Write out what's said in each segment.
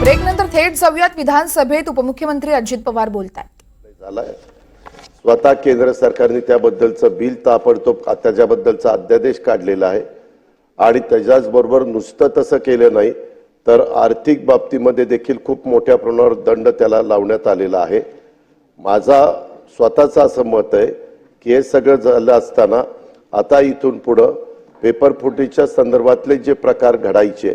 Break नंतर थेट जाऊयात. विधानसभेत उपमुख्यमंत्री अजित पवार बोलतात झालाय. स्वतः केंद्र सरकारने त्याबद्दलचं बिल ताबडतोब त्याच्याबद्दलचा अध्यादेश काढलेला आहे आणि त्याच्याचबरोबर नुसतं तसं केलं नाही तर आर्थिक बाबतीमध्ये देखील खूप मोठ्या प्रमाणावर दंड त्याला लावण्यात आलेला आहे. माझा स्वतःचं असं मत आहे की हे सगळं झालं असताना आता इथून पुढं पेपर फुटीच्या संदर्भातले जे प्रकार घडायचे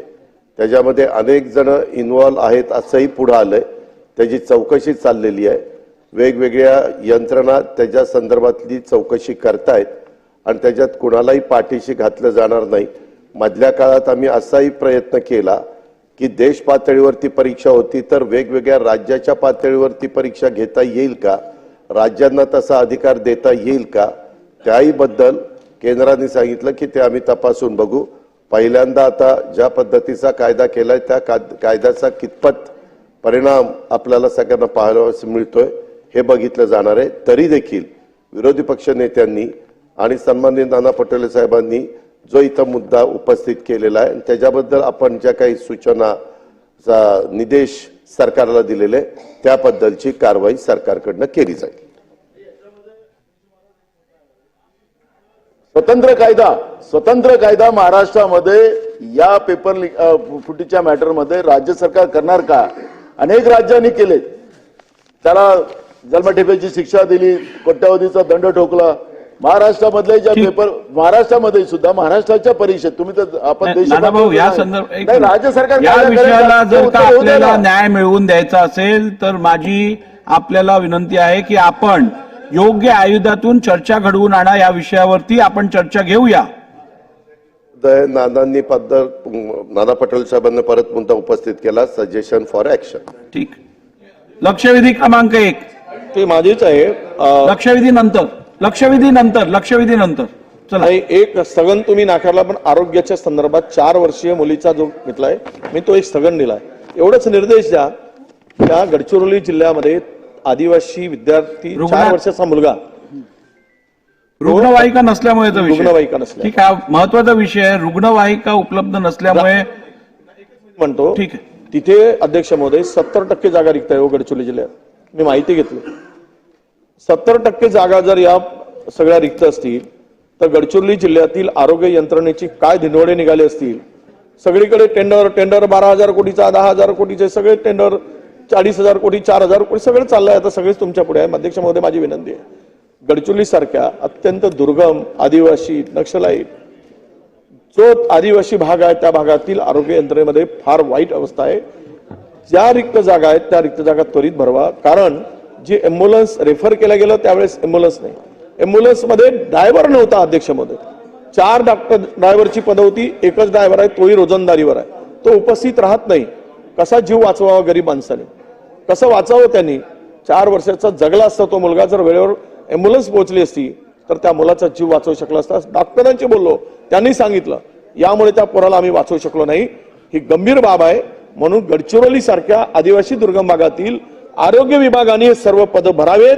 त्याच्यामध्ये अनेक जण इन्व्हॉल्व आहेत असंही पुढं आलंय. त्याची चौकशी चाललेली आहे. वेगवेगळ्या यंत्रणा त्याच्या संदर्भातली चौकशी करतायत आणि त्याच्यात कुणालाही पाठीशी घातलं जाणार नाही. मधल्या काळात आम्ही असाही प्रयत्न केला की देश पातळीवरती परीक्षा होती तर वेगवेगळ्या राज्याच्या पातळीवरती परीक्षा घेता येईल का? राज्यांना तसा अधिकार देता येईल का? त्याहीबद्दल केंद्राने सांगितलं की ते आम्ही तपासून बघू. पहिल्यांदा आता ज्या पद्धतीचा कायदा केलाय त्या काद- कायद्याचा कितपत परिणाम आपल्याला सगळ्यांना पाहायला मिळतोय हे बघितलं जाणार आहे. तरी देखील विरोधी पक्ष नेत्यांनी आणि सन्माननीय नाना पटोले साहेबांनी जो इथं मुद्दा उपस्थित केलेला आहे त्याच्याबद्दल आपण ज्या काही सूचना निदेश सरकारला दिलेले त्याबद्दलची कारवाई सरकारकडनं केली जाईल. स्वतंत्र कायदा स्वतंत्र कायदा महाराष्ट्रामध्ये या पेपर फुटीच्या मॅटरमध्ये राज्य सरकार करणार का अनेक राज्यांनी केले त्याला जन्मठेपेची शिक्षा दिली कोट्यावधीचा दंड ठोकला महाराष्ट्रामधले ज्या. पेपर महाराष्ट्रामध्ये सुद्धा महाराष्ट्राच्या परीक्षेत तुम्ही तर आपण या. राज्य सरकार या विषयाला? जर का आपल्याला. न्याय मिळवून द्यायचा असेल तर माझी आपल्याला विनंती आहे की आपण योग्य आयुधातून चर्चा घडवून आणा या विषयावरती आपण चर्चा घेऊया. द- नानांनी पद्धत नाना पटेल साहेबांनी परत मुद्दा उपस्थित केला सजेशन फॉर ऍक्शन ठीक. लक्षवेधी क्रमांक एक. ते माझीच आहे. लक्षवेधी नंतर लक्षवेधी नंतर लक्षवेधी नंतर. चला. एक स्थगन तुम्ही नाकारला पण आरोग्याच्या संदर्भात चार वर्षीय मुलीचा जो घेतलाय मी तो एक स्थगन दिलाय. एवढंच निर्देश द्या त्या गडचिरोली जिल्ह्यामध्ये आदिवासी विद्यार्थी चार वर्षाचा मुलगा. रुग्णवाहिका नसल्यामुळेचा विषय रुग्णवाहिका नसल्या. ठीक आहे महत्त्वाचा विषय आहे. रुग्णवाहिका उपलब्ध नसल्यामुळे म्हणतो ठीक आहे. तिथे अध्यक्ष महोदय सत्तर टक्के जागा रिक्त आहे हो गडचिरोली जिल्ह्यात. मी माहिती घेतली. सत्तर टक्के जागा जर या सगळ्या रिक्त असतील तर गडचिरोली जिल्ह्यातील आरोग्य यंत्रणेची काय धिंडवडे निघाले असतील? सगळीकडे टेंडर टेंडर बारा हजार कोटीचा दहा हजार कोटीचे सगळे टेंडर चाळीस हजार कोटी चार हजार कोटी सगळं चाललंय. आता सगळेच तुमच्यापुढे आहे अध्यक्ष महोदय माझी विनंती आहे. गडचिरोली सारख्या अत्यंत दुर्गम आदिवासी नक्षलाईट जो आदिवासी भाग आहे त्या भागातील आरोग्य यंत्रणेमध्ये फार वाईट अवस्था आहे. ज्या रिक्त जागा आहेत त्या रिक्त जागा त्वरित भरवा. कारण जी ॲम्ब्युलन्स रेफर केल्या गेलं त्यावेळेस ॲम्ब्युलन्स नाही. ॲम्ब्युलन्समध्ये ड्रायव्हर नव्हता अध्यक्षमध्ये चार डॉक्टर ड्रायव्हरची पदं होती. एकच ड्रायव्हर आहे तोही रोजंदारीवर आहे. तो उपस्थित राहत नाही. कसा जीव वाचवावा गरीब माणसाने? कसं वाचावं त्यांनी. चार वर्षाचा जगला असता तो मुलगा जर वेळेवर ॲम्ब्युलन्स पोहोचली असती तर त्या मुलाचा जीव वाचवू शकला असता. डॉक्टरांशी बोललो त्यांनी सांगितलं यामुळे त्या पोराला आम्ही वाचवू शकलो नाही. ही गंभीर बाब आहे. म्हणून गडचिरोली सारख्या आदिवासी दुर्गम भागातील आरोग्य विभागाने हे सर्व पद भरावेत.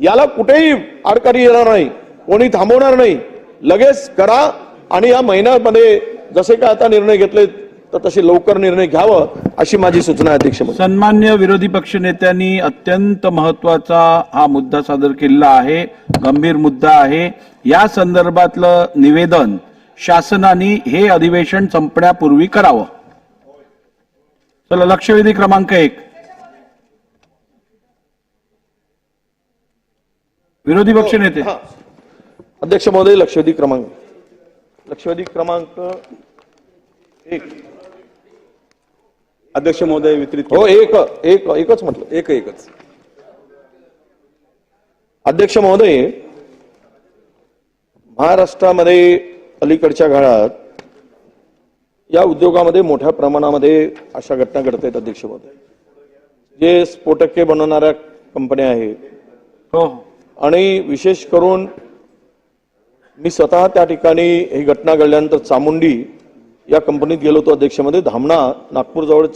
याला कुठेही आडकारी येणार नाही कोणी थांबवणार नाही. लगेच करा आणि या महिन्यामध्ये जसे काय आता निर्णय घेतले तर तसे लवकर निर्णय घ्यावं अशी माझी सूचना आहे अध्यक्ष. सन्मान्य विरोधी पक्ष नेत्यांनी अत्यंत महत्त्वाचा हा मुद्दा सादर केलेला आहे गंभीर मुद्दा आहे. या संदर्भातलं निवेदन शासनाने हे अधिवेशन संपण्यापूर्वी करावं. चला लक्षवेधी क्रमांक एक. विरोधी पक्ष नेते. अध्यक्ष महोदय लक्षवेधी क्रमांक. लक्षवेधी क्रमांक एक. अध्यक्ष महोदय वितरित हो एक एक एकच म्हटलं. एक एकच. अध्यक्ष महोदय महाराष्ट्रामध्ये अलीकडच्या काळात या उद्योगामध्ये मोठ्या प्रमाणामध्ये अशा घटना घडत आहेत अध्यक्ष महोदय. जे स्फोटके बनवणाऱ्या कंपन्या आहेत. हो. आणि विशेष करून मी स्वतः त्या ठिकाणी ही घटना घडल्यानंतर चामुंडी या कंपनीत गेलो होतो अध्यक्षमध्ये. धामणा नागपूर जवळ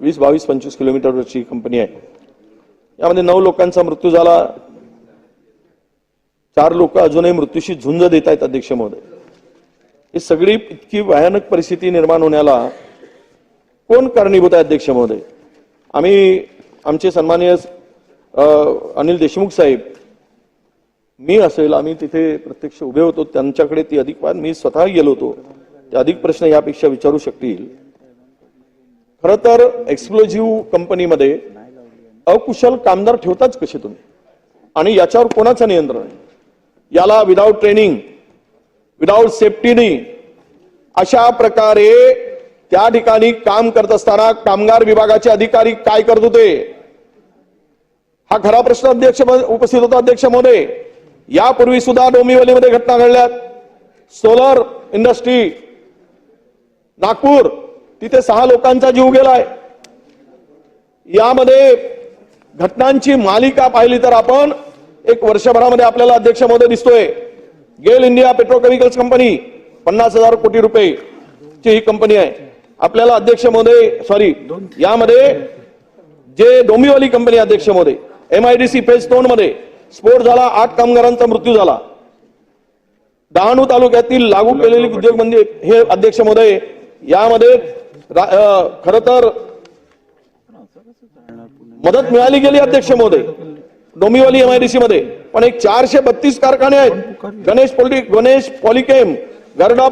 वीस बावीस पंचवीस किलोमीटरवरची कंपनी आहे. यामध्ये नऊ लोकांचा मृत्यू झाला. चार लोक अजूनही मृत्यूशी झुंज देत आहेत अध्यक्ष महोदय. ही सगळी इतकी भयानक परिस्थिती निर्माण होण्याला कोण कारणीभूत आहे अध्यक्ष महोदय? आम्ही आमचे सन्माननीय अनिल देशमुख साहेब मी असेल आम्ही तिथे प्रत्यक्ष उभे होतो. त्यांच्याकडे ती अधिक मी स्वतः गेलो होतो. ते अधिक प्रश्न यापेक्षा विचारू शकतील. खर तर एक्सप्लोजिव्ह कंपनीमध्ये अकुशल कामगार ठेवताच कसे तुम्ही? आणि याच्यावर कोणाचं नियंत्रण? आहे याला विदाऊट ट्रेनिंग विदाऊट सेफ्टीनी अशा प्रकारे त्या ठिकाणी काम करत असताना कामगार विभागाचे अधिकारी काय करत होते? हा खरा प्रश्न अध्यक्ष उपस्थित होता अध्यक्ष महोदय. यापूर्वी सुद्धा डोंबिवलीमध्ये घटना घडल्यात. सोलर इंडस्ट्री नागपूर तिथे सहा लोकांचा जीव गेलाय. यामध्ये घटनांची मालिका पाहिली तर आपण एक वर्षभरामध्ये आपल्याला अध्यक्ष महोदय दिसतोय. गेल इंडिया पेट्रोकेमिकल्स कंपनी पन्नास हजार कोटी रुपये ची ही कंपनी आहे. आपल्याला अध्यक्ष महोदय सॉरी यामध्ये जे डोंबिवली कंपनी अध्यक्ष महोदय एमआयडीसी फेज दोन मध्ये स्फोट झाला आठ कामगारांचा मृत्यू झाला. डहाणू तालुक्यातील लागू केलेली उद्योग म्हणजे हे अध्यक्ष महोदय यामध्ये खर तर मदत मिळाली गेली अध्यक्ष महोदय. डोंबिवली एमआयडीसी मध्ये. पण एक चारशे बत्तीस कारखाने आहेत. गणेश पोली गणेश पॉलिकेम गर्डा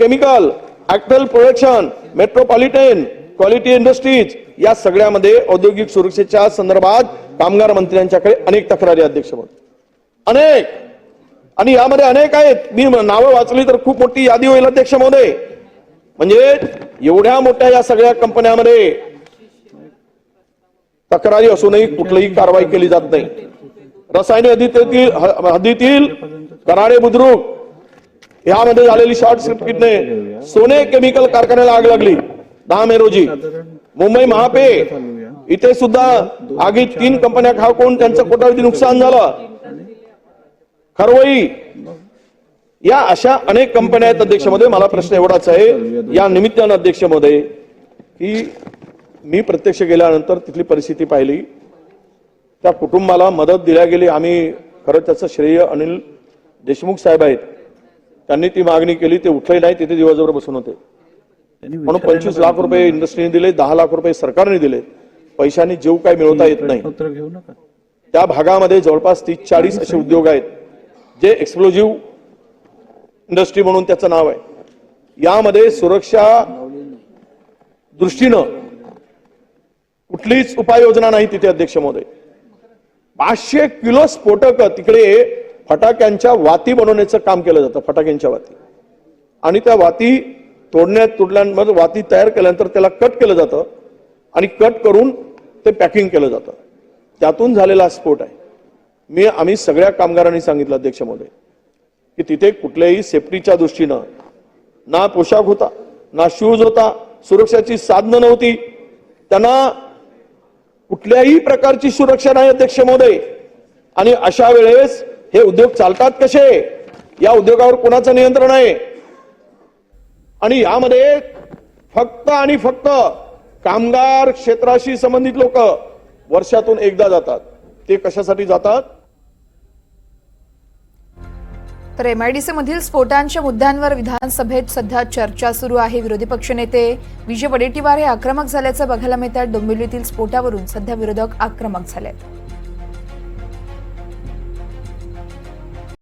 केमिकल ऍक्टल प्रोडक्शन मेट्रोपॉलिटन क्वालिटी इंडस्ट्रीज या सगळ्यामध्ये औद्योगिक सुरक्षेच्या संदर्भात कामगार मंत्र्यांच्याकडे अनेक तक्रारी अध्यक्ष महोदय. अनेक! आणि यामध्ये अनेक आहेत. मी नावं वाचली तर खूप मोठी यादी होईल अध्यक्ष महोदय. म्हणजे एवढ्या मोठ्या या सगळ्या कंपन्यामध्ये तक्रारी असूनही कुठलीही कारवाई केली जात नाही. रसायने हद्दीतील हद्दीतील कराडे बुद्रुक यामध्ये झालेली शॉर्ट सर्किटने सोने केमिकल कारखान्याला आग लागली. दहा मे रोजी. मुंबई महापे इथे सुद्धा आगीत तीन कंपन्या खाकून त्यांचं कोटावधी नुकसान झालं. खरवई या अशा अनेक कंपन्या आहेत अध्यक्ष महोदय मला प्रश्न एवढाच आहे या निमित्तानं अध्यक्ष महोदय की मी प्रत्यक्ष गेल्यानंतर तिथली परिस्थिती पाहिली. त्या कुटुंबाला मदत दिल्या गेली. आम्ही खरं त्याचं श्रेय अनिल देशमुख साहेब आहेत. त्यांनी ती मागणी केली. ते उठले नाही तिथे दिवसभर बसून होते. म्हणून पंचवीस लाख रुपये इंडस्ट्रीने दिले दहा लाख रुपये सरकारने दिले. पैशांनी जीव काय मिळवता येत नाही. त्या भागामध्ये जवळपास तीस चाळीस असे उद्योग आहेत जे एक्सप्लोजिव्ह इंडस्ट्री म्हणून त्याचं नाव आहे. यामध्ये सुरक्षा दृष्टीनं कुठलीच उपाययोजना नाही तिथे अध्यक्ष महोदय. पाचशे किलो स्फोटक तिकडे फटाक्यांच्या वाती बनवण्याचं काम केलं जातं फटाक्यांच्या वाती. आणि त्या वाती तोडण्यात तुडल्यानंतर वाती तयार केल्यानंतर त्याला कट केलं जातं आणि कट करून ते पॅकिंग केलं जातं. त्यातून झालेला स्फोट आहे. मी आम्ही सगळ्या कामगारांनी सांगितलं अध्यक्ष महोदय. की तिथे कुठल्याही सेफ्टीच्या दृष्टीनं ना पोशाख होता ना शूज होता सुरक्षाची साधनं नव्हती. त्यांना कुठल्याही प्रकारची सुरक्षा नाही अध्यक्ष महोदय. आणि अशा वेळेस हे उद्योग चालतात कसे? या उद्योगावर कोणाचं नियंत्रण आहे? आणि यामध्ये फक्त आणि फक्त कामगार क्षेत्राशी संबंधित लोक वर्षातून एकदा जातात. ते कशासाठी जातात? तर एमआयडीसी मधील स्फोटांच्या मुद्द्यांवर विधानसभेत सध्या चर्चा सुरू आहे. विरोधी पक्षनेते विजय वडेट्टीवार हे आक्रमक झाल्याचं बघायला मिळतात डोंबिवलीतील स्फोटावरून सध्या विरोधक आक्रमक झालेत.